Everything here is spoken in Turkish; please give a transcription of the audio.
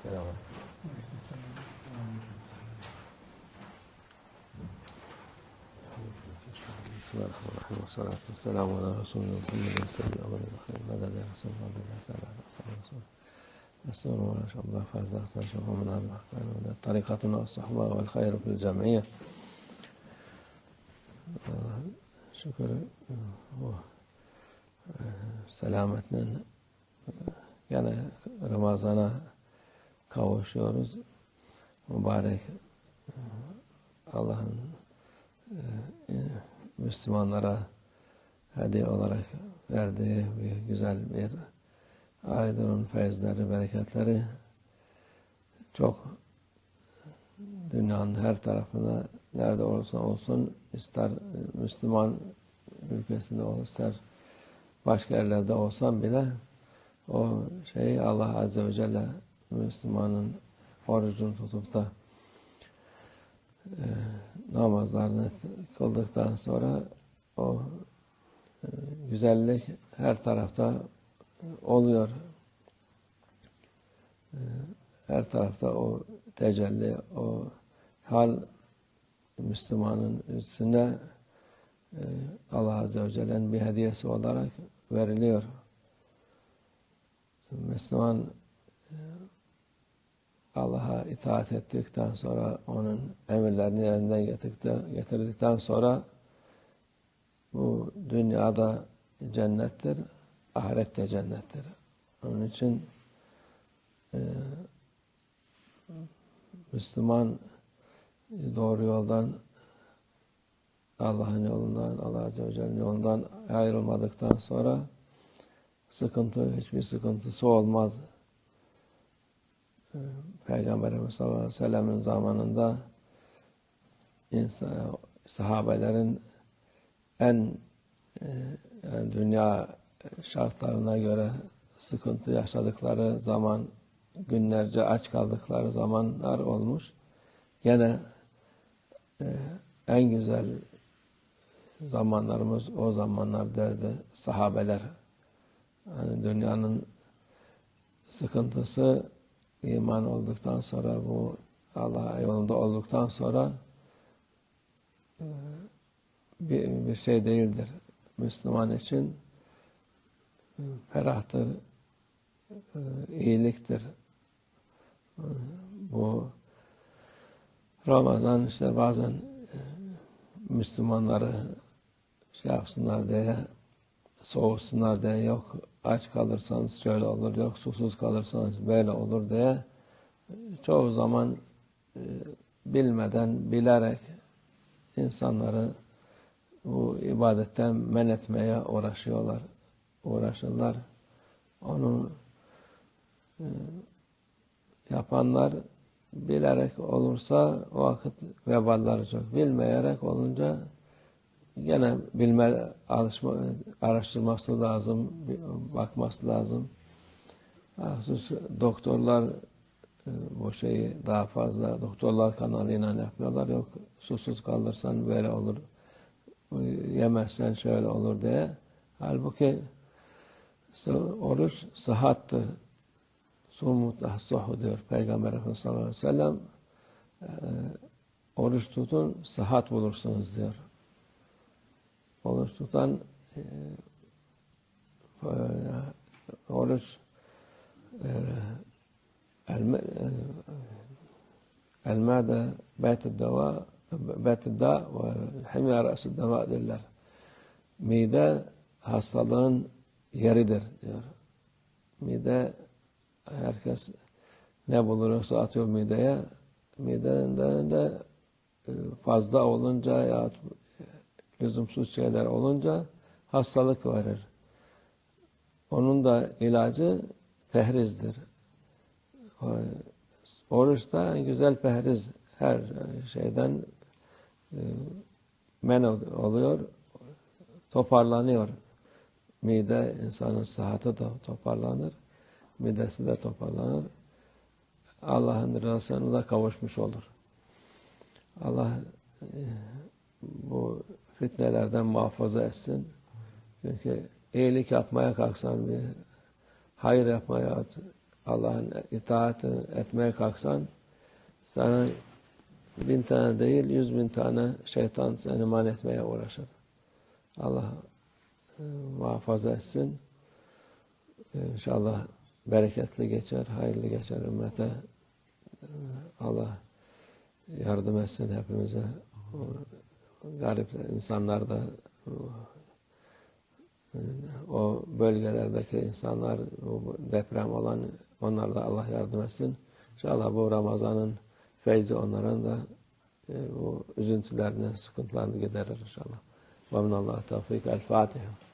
السلام عليكم. ورحمة الله وبركاته السلام والصلاة والسلام على رسول الله محمد سيد أول الخير بدل رسول الله بدل سلام على رسول نسأل الله إن شاء الله فاز أحسن شوف من هذا الأحكام طريقتنا والصحبة والخير في الجمعية. آه، شكرا. آه، آه، سلامتنا. يعني رمضان kavuşuyoruz. Mübarek Allah'ın Müslümanlara hediye olarak verdiği bir güzel bir aydın feyizleri, bereketleri çok dünyanın her tarafına nerede olursa olsun ister Müslüman ülkesinde olsun ister başka yerlerde olsam bile o şeyi Allah Azze ve Celle Müslümanın orucunu tutup da e, namazlarını kıldıktan sonra o e, güzellik her tarafta oluyor. E, her tarafta o tecelli, o hal Müslümanın üstüne e, Allah Azze ve Celle'nin bir hediyesi olarak veriliyor. Müslüman e, Allah'a itaat ettikten sonra, onun emirlerini yerinden getirdikten sonra bu dünyada cennettir, ahirette cennettir. Onun için e, Müslüman doğru yoldan Allah'ın yolundan, Allah Azze ve Celle'nin yolundan ayrılmadıktan sonra sıkıntı, hiçbir sıkıntısı olmaz. Peygamberimiz sallallahu aleyhi ve sellem'in zamanında insan, sahabelerin en yani dünya şartlarına göre sıkıntı yaşadıkları zaman, günlerce aç kaldıkları zamanlar olmuş. Gene e, en güzel zamanlarımız o zamanlar derdi sahabeler. Yani dünyanın sıkıntısı iman olduktan sonra bu Allah yolunda olduktan sonra e, bir, bir şey değildir. Müslüman için e, ferahtır, e, iyiliktir. Bu Ramazan işte bazen Müslümanları şey yapsınlar diye soğusunlar diye yok aç kalırsanız şöyle olur yok susuz kalırsanız böyle olur diye çoğu zaman e, bilmeden bilerek insanları bu ibadetten men etmeye uğraşıyorlar uğraşırlar onu e, yapanlar bilerek olursa o vakit vebalları çok. Bilmeyerek olunca gene bilme, alışma, araştırması lazım, bakması lazım. Sus, doktorlar e, bu şeyi daha fazla doktorlar kanalıyla yapıyorlar. Yok susuz kalırsan böyle olur, yemezsen şöyle olur diye. Halbuki oruç sıhhattır. Sumu tahsuhu diyor Peygamber Efendimiz sallallahu aleyhi ve sellem. E, oruç tutun, sıhhat bulursunuz diyor Oruç tutan e, e, oruç e, المعدة بيت الدواء بيت الداء والحمية رأس الدواء derler. Mide hastalığın yeridir diyor. Mide herkes ne bulursa atıyor mideye. Mideden de fazla olunca ya lüzumsuz şeyler olunca hastalık verir. Onun da ilacı pehrizdir. Oruç da en güzel pehriz. Her şeyden men oluyor, toparlanıyor. Mide insanın sıhhati da toparlanır midesi de toparlanır. Allah'ın rızasına da kavuşmuş olur. Allah e, bu fitnelerden muhafaza etsin. Çünkü iyilik yapmaya kalksan bir hayır yapmaya Allah'ın itaatini etmeye kalksan sana bin tane değil yüz bin tane şeytan seni man etmeye uğraşır. Allah e, muhafaza etsin. İnşallah bereketli geçer, hayırlı geçer ümmete. E, Allah yardım etsin hepimize. Garip insanlar da o bölgelerdeki insanlar o deprem olan onlar da Allah yardım etsin. İnşallah bu Ramazan'ın feyzi onların da e, o üzüntülerini, sıkıntılarını giderir inşallah. Ve minallah tevfik. El Fatiha.